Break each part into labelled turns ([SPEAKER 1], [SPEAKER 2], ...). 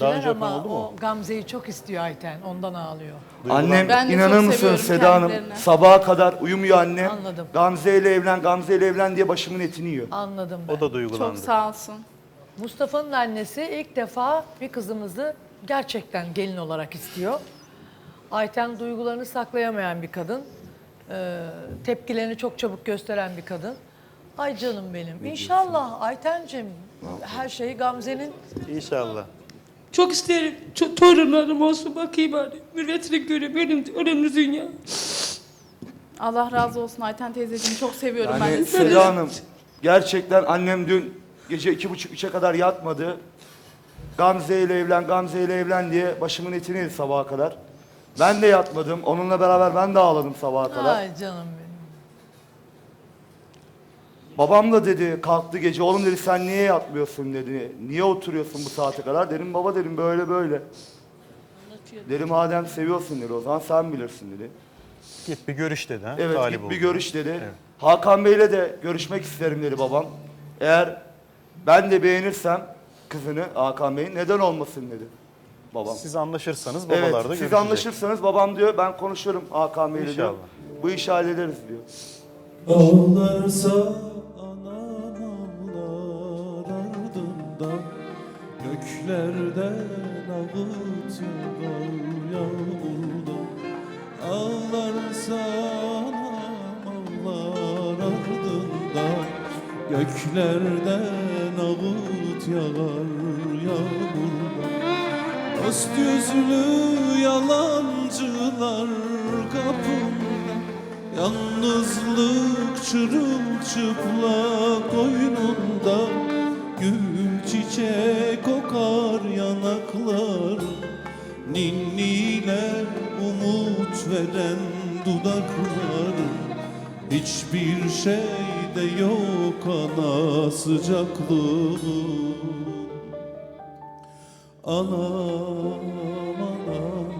[SPEAKER 1] Daha önce
[SPEAKER 2] ama
[SPEAKER 1] yapan oldu mu?
[SPEAKER 2] o Gamze'yi çok istiyor Ayten. Ondan ağlıyor.
[SPEAKER 3] Annem
[SPEAKER 4] Ben de
[SPEAKER 3] inanır
[SPEAKER 4] çok
[SPEAKER 3] mısın
[SPEAKER 4] seviyorum
[SPEAKER 3] Seda Hanım
[SPEAKER 4] kendilerini.
[SPEAKER 3] sabaha kadar uyumuyor annem.
[SPEAKER 2] Anladım.
[SPEAKER 3] Gamze ile evlen, Gamze ile evlen diye başımın etini yiyor.
[SPEAKER 2] Anladım ben.
[SPEAKER 1] O da duygulandı.
[SPEAKER 4] Çok sağ olsun.
[SPEAKER 2] Mustafa'nın annesi ilk defa bir kızımızı gerçekten gelin olarak istiyor. Ayten duygularını saklayamayan bir kadın. Ee, tepkilerini çok çabuk gösteren bir kadın. Ay canım benim. İnşallah Aytencim her şeyi Gamze'nin
[SPEAKER 1] İnşallah.
[SPEAKER 5] Çok isterim. Çok torunlarım olsun bakayım hani. Mürvetini göreyim. Benim önemli dünya.
[SPEAKER 4] Allah razı olsun Ayten teyzeciğimi çok seviyorum ben.
[SPEAKER 3] Yani
[SPEAKER 4] de.
[SPEAKER 3] Seda Hanım gerçekten annem dün gece iki buçuk üçe kadar yatmadı. Gamze ile evlen, Gamze ile evlen diye başımın etini yedi sabaha kadar. Ben de yatmadım. Onunla beraber ben de ağladım sabaha kadar.
[SPEAKER 2] Ay canım benim.
[SPEAKER 3] Babam da dedi kalktı gece oğlum dedi sen niye yatmıyorsun dedi. Niye oturuyorsun bu saate kadar? Dedim baba dedim böyle böyle. Dedim madem seviyorsun dedi o zaman sen bilirsin dedi.
[SPEAKER 1] Git bir görüş dedi ha.
[SPEAKER 3] Evet
[SPEAKER 1] talip
[SPEAKER 3] git bir
[SPEAKER 1] oldu.
[SPEAKER 3] görüş dedi.
[SPEAKER 1] Evet.
[SPEAKER 3] Hakan Bey'le de görüşmek isterim dedi babam. Eğer ben de beğenirsem kızını Hakan Bey'in neden olmasın dedi babam.
[SPEAKER 1] Siz anlaşırsanız babalar
[SPEAKER 3] evet
[SPEAKER 1] da
[SPEAKER 3] siz
[SPEAKER 1] görüşecek.
[SPEAKER 3] anlaşırsanız babam diyor ben konuşurum Hakan Bey'le diyor.
[SPEAKER 1] İnşallah.
[SPEAKER 3] Bu işi hallederiz diyor.
[SPEAKER 6] Ağlarsa Göklerden ağıt yağar yağmurdan Ağlarsa anam ağlar ardından Göklerden ağıt yağar yağmurdan Dost yüzlü yalancılar kapımda Yalnızlık çırılçıplak koynunda Gül çiçek kokar yanaklar. Ninniler umut veren dudaklar. Hiçbir şeyde yok ana sıcaklığı. Anam anam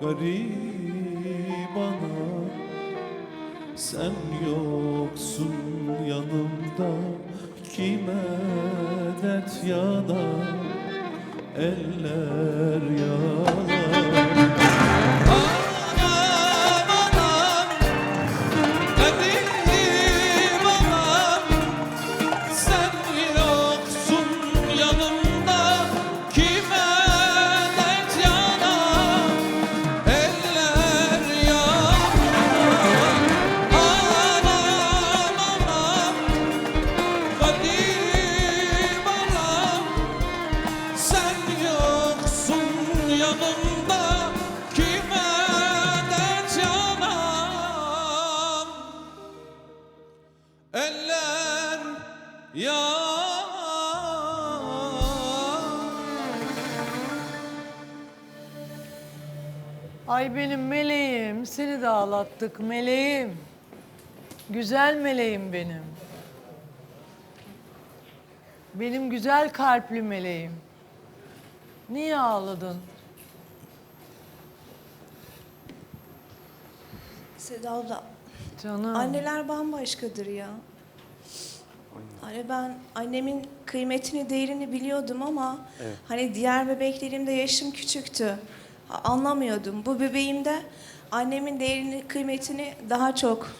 [SPEAKER 6] garip anam. Sen yoksun yanımda kime dert yanar Eller yanar yanar
[SPEAKER 2] Ay benim meleğim, seni de ağlattık meleğim. Güzel meleğim benim. Benim güzel kalpli meleğim. Niye ağladın?
[SPEAKER 7] Seda abla,
[SPEAKER 2] Canım.
[SPEAKER 7] anneler bambaşkadır ya. Hani ben annemin kıymetini, değerini biliyordum ama hani diğer bebeklerimde yaşım küçüktü. Anlamıyordum. Bu bebeğimde annemin değerini, kıymetini daha çok